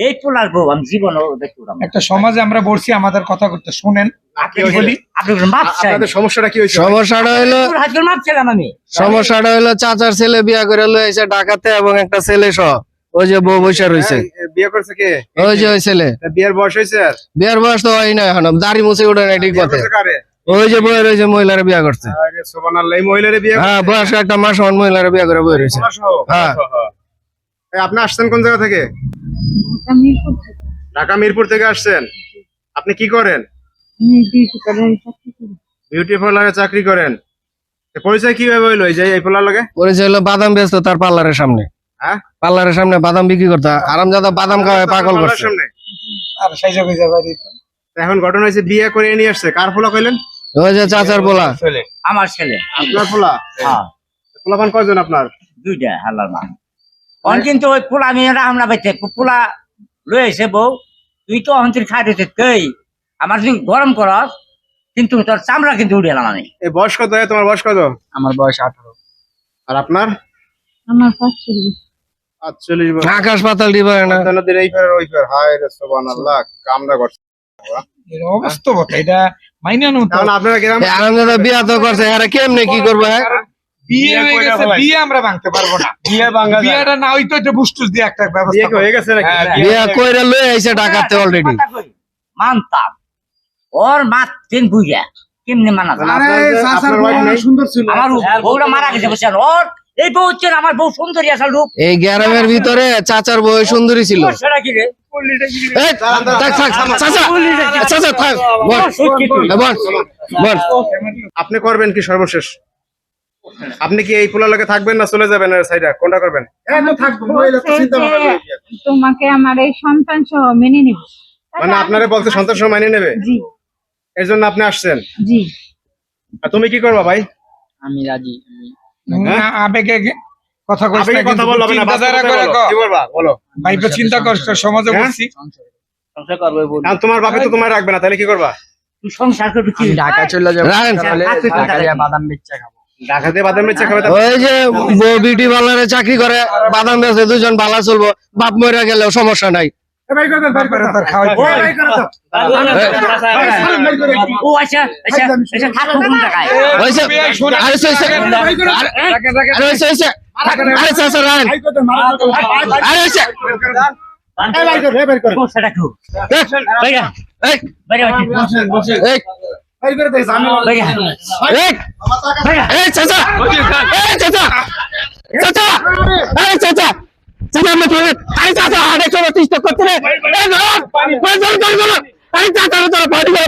এই পোলার বউ আমি জীবনও দেখতে একটা সমাজে আমরা বলছি আমাদের কথা করতে শুনেন সমস্যাটা চাচার ছেলে বিয়া করে ঢাকাতে এবং একটা ছেলে সহ। ওই যে বউ বৈশা রয়েছে বিয়ে করছে কে? ওই যে ওই ছেলে। বিয়ের বয়স হয়েছে আর? বিয়ার বয়স তো হয় না এখন। দাড়ি মুছে উঠে না ঠিক ওই যে বই রয়েছে মহিলারা বিয়া করছে। হ্যাঁ বয়স্ক একটা মাস হন মহিলারা বিয়া করে বই রয়েছে হ্যাঁ। আপনি আসছেন কোন জায়গা থেকে? ঢাকা মিরপুর থেকে। আসছেন? আপনি কি করেন? বিউটি পার্লারে চাকরি করেন। পরিচয় কীভাবে হইল এই যে এই পোলার লগে? পরিচয় হলো বাদাম বেচতো তার পার্লারের সামনে। হ্যাঁ? পার্লারের সামনে বাদাম বিক্রি করতো। আরামজাদা বাদাম খাওয়ায় পাগল পার্লারের করছে। সামনে? আর সাইজা কইজা বাড়ি এখন ঘটনা হয়েছে বিয়ে করে নিয়ে আসছে। কার পোলা কইলেন? ওই যে চাচার পোলা। আমার ছেলে। আপনার পোলা? হ্যাঁ। পোলাপান কয়জন আপনার? দুইটা হাল্লার মা। অন কিন্তু ওই পোলা আমি রামলা বাইতে পোলা লই আইছে বউ তুই তো অন্তর খাই দিতে কই? আমার তুমি গরম করস কিন্তু তোর চামড়া কিন্তু উড়ে এলাম আমি এই বয়স কত হয় তোমার বয়স কত? আমার বয়স আঠারো। আর আপনার? আমার পাঁচচল্লিশ। আটচল্লিশ বছর আকাশ পাতাল দিবে না। নদীর এই ফের ওই ফের হায় রে সুবহানাল্লাহ কামড়া করছে। এর অবাস্তবতা এটা মাইনে আনো তো। তাহলে আপনারা গ্রাম বিয়া তো করছে আরে কেমনে কি করব হ্যাঁ? বিয়ে হয়ে গেছে বিয়ে আমরা ভাঙতে পারব না। বিয়ে ভাঙা বিয়েটা না হইতো এটা বুস্টুস দিয়ে একটা ব্যবস্থা হয়ে গেছে নাকি? কইরা লই আইছে ঢাকাতে অলরেডি মানতাম। ওর মা তিন বুঝা কেমনি মানা যায়? আরে আপনার wife নেই? সুন্দর ছিল। আমার বউটা মারা গেছে বুঝছেন? ওর এই বউ হচ্ছে আমার বউ সুন্দরী আসল রূপ। এই গ্রামের ভিতরে চাচার বউ সুন্দরী ছিল। সেটা কি রে। আপনি করবেন কি সর্বশেষ? আপনি কি এই পোলার লগে থাকবেন না চলে যাবেন সাইডা? কোনটা করবেন? তোমাকে আমার এই সন্তান সহ মেনে নিব। মানে আপনারা বলতে সন্তান সময় মানিয়ে নেবে? জি। এর জন্য আপনি আসছেন? জি। আর তুমি কি করবা ভাই? আমি রাজি না আবেগে কথা কইছ কথা বলল না চিন্তাধারা করে। কি বলবা? বলো। ভাইবে চিন্তা কর সমাজে হ্যাঁ? বলছি আর তোমার বাপে তো তোমার রাখবে না তাহলে কি করবা? তুই সংসার করবি কি? ঢাকা চলে যাব। তাহলে ঢাকা বাদাম বেচা খাব। ঢাকাতে বাদাম বেচে খাবে ওই যে বিউটি পার্লারে চাকরি করে বাদাম বেচে দুজন ভালো চলবো বাপ মরে গেলেও সমস্যা নাই। আরে হয়েছে আরে হয়েছে হয়েছে আরে চাচা রাখেন আরে হয়েছে তোর সেটা কি বাইরা এই, বাইরা এই, বাইরা এই, বাইরা এই, চাচা এই, চাচা চাচা এই, চাচা চাচা আমি তোরে আরে চাচা আরে চলো তিস্ত করতে রে এই, ধরো, ধরো, ধরো, ধরো, ধরো। আরে চাচা তোরা পানি করে